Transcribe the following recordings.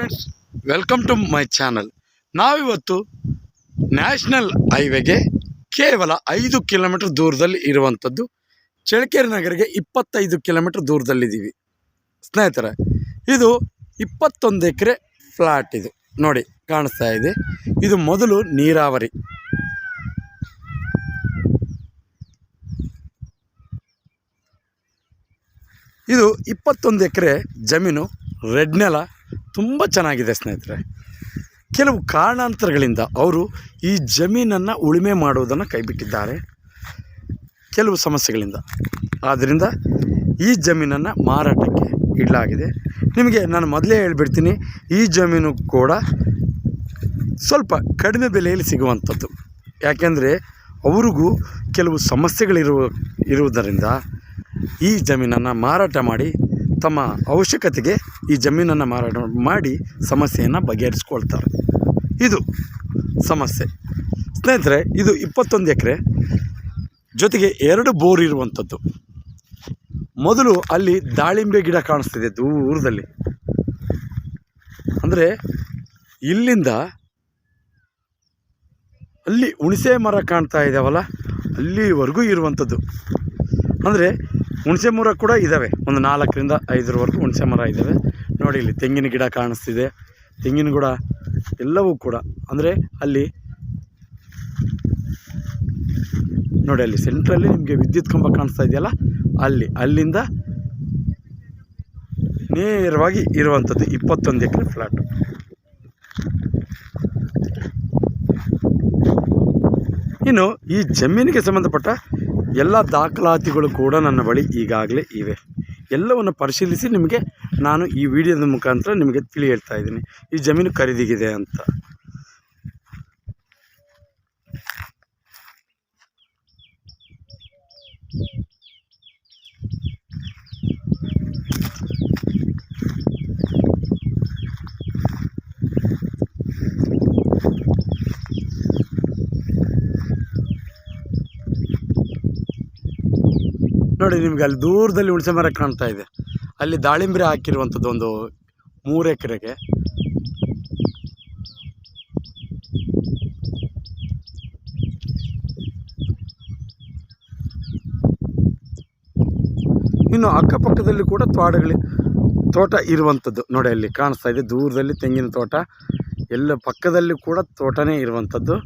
Friends welcome to my channel ನಾವಿವತ್ತು national ಹೈವೇಗೆ ಕೇವಲ ಐದು ಕಿಲೋಮೀಟ್ರ್ ದೂರದಲ್ಲಿ ಇರುವಂಥದ್ದು ಚಳ್ಳಕೆರೆ ನಗರಿಗೆ ಇಪ್ಪತ್ತೈದು ಕಿಲೋಮೀಟರ್ ದೂರದಲ್ಲಿದ್ದೀವಿ. ಸ್ನೇಹಿತರೆ, ಇದು ಇಪ್ಪತ್ತೊಂದು ಎಕರೆ ಫ್ಲಾಟ್ ಇದು. ನೋಡಿ, ಕಾಣಿಸ್ತಾ ಇದೆ. ಇದು ಮೊದಲು ನೀರಾವರಿ. ಇದು ಇಪ್ಪತ್ತೊಂದು ಎಕರೆ ಜಮೀನು, ರೆಡ್ ನೆಲ ತುಂಬ ಚೆನ್ನಾಗಿದೆ ಸ್ನೇಹಿತರೆ. ಕೆಲವು ಕಾರಣಾಂತರಗಳಿಂದ ಅವರು ಈ ಜಮೀನನ್ನು ಉಳುಮೆ ಮಾಡುವುದನ್ನು ಕೈಬಿಟ್ಟಿದ್ದಾರೆ. ಕೆಲವು ಸಮಸ್ಯೆಗಳಿಂದ. ಆದ್ದರಿಂದ ಈ ಜಮೀನನ್ನು ಮಾರಾಟಕ್ಕೆ ಇಡಲಾಗಿದೆ. ನಿಮಗೆ ನಾನು ಮೊದಲೇ ಹೇಳಿಬಿಡ್ತೀನಿ, ಈ ಜಮೀನು ಕೂಡ ಸ್ವಲ್ಪ ಕಡಿಮೆ ಬೆಲೆಯಲ್ಲಿ ಸಿಗುವಂಥದ್ದು. ಯಾಕೆಂದರೆ ಅವ್ರಿಗೂ ಕೆಲವು ಸಮಸ್ಯೆಗಳಿರುವ ಇರುವುದರಿಂದ ಈ ಜಮೀನನ್ನು ಮಾರಾಟ ಮಾಡಿ ತಮ್ಮ ಅವಶ್ಯಕತೆಗೆ ಈ ಜಮೀನನ್ನು ಮಾರಾಟ ಮಾಡಿ ಸಮಸ್ಯೆಯನ್ನು ಬಗೆಹರಿಸ್ಕೊಳ್ತಾರೆ. ಇದು ಸಮಸ್ಯೆ. ಸ್ನೇಹಿತರೆ, ಇದು ಇಪ್ಪತ್ತೊಂದು ಎಕರೆ. ಜೊತೆಗೆ ಎರಡು ಬೋರ್ ಇರುವಂಥದ್ದು. ಮೊದಲು ಅಲ್ಲಿ ದಾಳಿಂಬೆ ಗಿಡ ಕಾಣಿಸ್ತಿದೆ ದೂರದಲ್ಲಿ. ಅಂದರೆ ಇಲ್ಲಿಂದ ಅಲ್ಲಿ ಹುಣಸೆ ಮರ ಕಾಣ್ತಾ ಇದ್ದಾವಲ್ಲ ಅಲ್ಲಿವರೆಗೂ ಇರುವಂಥದ್ದು. ಅಂದರೆ ಹುಣಸೆ ಮರ ಕೂಡ ಇದ್ದಾವೆ ಒಂದು ನಾಲ್ಕರಿಂದ ಐದರವರೆಗೂ ಹುಣಸೆ ಮರ ಇದ್ದಾವೆ ನೋಡಿ ಇಲ್ಲಿ ತೆಂಗಿನ ಗಿಡ ಕಾಣಿಸ್ತಿದೆ. ತೆಂಗಿನ ಗಿಡ ಎಲ್ಲವೂ ಕೂಡ. ಅಂದರೆ ಅಲ್ಲಿ ನೋಡಿ ಅಲ್ಲಿ ಸೆಂಟ್ರಲ್ಲಿ ನಿಮಗೆ ವಿದ್ಯುತ್ ಕಂಬ ಕಾಣಿಸ್ತಾ ಇದೆಯಲ್ಲ? ಅಲ್ಲಿ, ಅಲ್ಲಿಂದ ನೇರವಾಗಿ ಇರುವಂಥದ್ದು ಇಪ್ಪತ್ತೊಂದು ಎಕರೆ ಫ್ಲ್ಯಾಟು ಇನ್ನು ಈ ಜಮೀನಿಗೆ ಸಂಬಂಧಪಟ್ಟ ಎಲ್ಲ ದಾಖಲಾತಿಗಳು ಕೂಡ ನನ್ನ ಬಳಿ ಈಗಾಗಲೇ ಇವೆ. ಎಲ್ಲವನ್ನು ಪರಿಶೀಲಿಸಿ ನಿಮಗೆ ನಾನು ಈ ವಿಡಿಯೋದ ಮುಖಾಂತರ ನಿಮಗೆ ತಿಳಿ ಹೇಳ್ತಾ ಇದ್ದೀನಿ. ಈ ಜಮೀನು ಖರೀದಿಗಿದೆ ಅಂತ. ನೋಡಿ ನಿಮ್ಗೆ ಅಲ್ಲಿ ದೂರದಲ್ಲಿ ಹುಣಸೆ ಮರ ಕಾಣ್ತಾ ಇದೆ. ಅಲ್ಲಿ ದಾಳಿಂಬ್ರೆ ಹಾಕಿರುವಂಥದ್ದು ಒಂದು ಮೂರು ಎಕರೆಗೆ. ಇನ್ನು ಅಕ್ಕಪಕ್ಕದಲ್ಲಿ ಕೂಡ ತೋಟಗಳಿ, ತೋಟ ಇರುವಂಥದ್ದು ನೋಡಿ ಅಲ್ಲಿ ಕಾಣಿಸ್ತಾ ಇದೆ. ದೂರದಲ್ಲಿ ತೆಂಗಿನ ತೋಟ, ಎಲ್ಲ ಪಕ್ಕದಲ್ಲಿ ಕೂಡ ತೋಟನೇ ಇರುವಂಥದ್ದು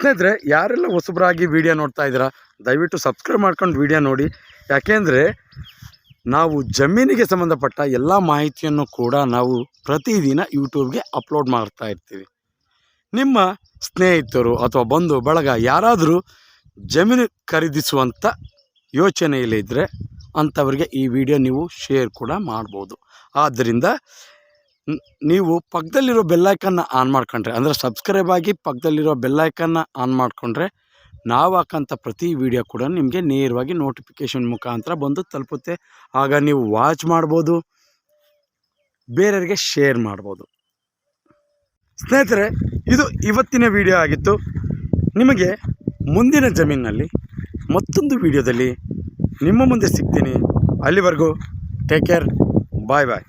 ಸ್ನೇಹಿತರೆ, ಯಾರೆಲ್ಲ ಹೊಸಬರಾಗಿ ವೀಡಿಯೋ ನೋಡ್ತಾ ಇದ್ದೀರಾ, ದಯವಿಟ್ಟು ಸಬ್ಸ್ಕ್ರೈಬ್ ಮಾಡ್ಕೊಂಡು ವೀಡಿಯೋ ನೋಡಿ. ಯಾಕೆಂದರೆ, ನಾವು ಜಮೀನಿಗೆ ಸಂಬಂಧಪಟ್ಟ ಎಲ್ಲ ಮಾಹಿತಿಯನ್ನು ಕೂಡ ನಾವು ಪ್ರತಿದಿನ ಯೂಟ್ಯೂಬ್ಗೆ ಅಪ್ಲೋಡ್ ಮಾಡ್ತಾ ಇರ್ತೀವಿ. ನಿಮ್ಮ ಸ್ನೇಹಿತರು ಅಥವಾ ಬಂಧು, ಬಳಗ ಯಾರಾದರೂ ಜಮೀನು ಖರೀದಿಸುವಂಥ ಯೋಚನೆಯಲ್ಲಿದ್ದರೆ ಅಂಥವ್ರಿಗೆ ಈ ವಿಡಿಯೋ ನೀವು ಶೇರ್ ಕೂಡ ಮಾಡ್ಬೋದು. ಆದ್ದರಿಂದ ನೀವು ಪಕ್ಕದಲ್ಲಿರೋ ಬೆಲ್ಲೈಕನ್ನ ಆನ್ ಮಾಡ್ಕೊಂಡ್ರೆ, ಅಂದರೆ ಸಬ್ಸ್ಕ್ರೈಬ್ ಆಗಿ ಪಕ್ಕದಲ್ಲಿರೋ ಬೆಲ್ಲೈಕನ್ನ ಆನ್ ಮಾಡಿಕೊಂಡ್ರೆ, ನಾವು ಹಾಕೋಂಥ ಪ್ರತಿ ವಿಡಿಯೋ ಕೂಡ ನಿಮಗೆ ನೇರವಾಗಿ ನೋಟಿಫಿಕೇಶನ್ ಮುಖಾಂತರ ಬಂದು ತಲುಪುತ್ತೆ. ಆಗ ನೀವು ವಾಚ್ ಮಾಡ್ಬೋದು, ಬೇರೆಯವರಿಗೆ ಶೇರ್ ಮಾಡ್ಬೋದು. ಸ್ನೇಹಿತರೆ, ಇದು ಇವತ್ತಿನ ವಿಡಿಯೋ ಆಗಿತ್ತು. ನಿಮಗೆ ಮುಂದಿನ ಜಮೀನಿನಲ್ಲಿ ಮತ್ತೊಂದು ವಿಡಿಯೋದಲ್ಲಿ ನಿಮ್ಮ ಮುಂದೆ ಸಿಗ್ತೀನಿ. ಅಲ್ಲಿವರೆಗೂ ಟೇಕ್ ಕೇರ್ ಬಾಯ್ ಬಾಯ್